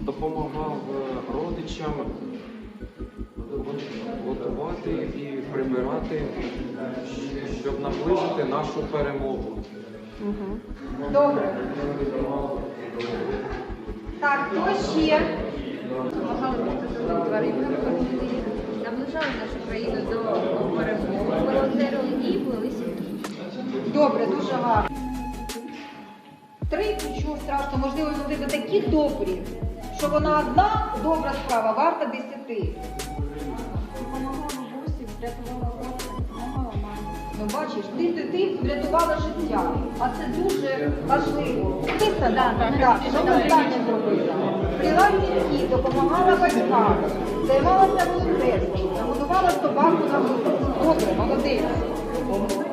допомагав е, родичам готувати і прибирати, щоб наблизити нашу перемогу. Добре. Так, хто ще? наближали нашу країну до перемоги, волонтерили і плели сім'ї. Добре, дуже гарно. Три нічого страшного, можливо, вони такі добрі, що вона одна добра справа варта десяти. Ну бачиш, ти, ти, ти врятувала життя, а це дуже важливо. Ти це да, так, що останнє зробила? Прила сім'ї, допомагала батькам, займалася волонтерством, нагодувала собаку на вулиці. Добре, молодець.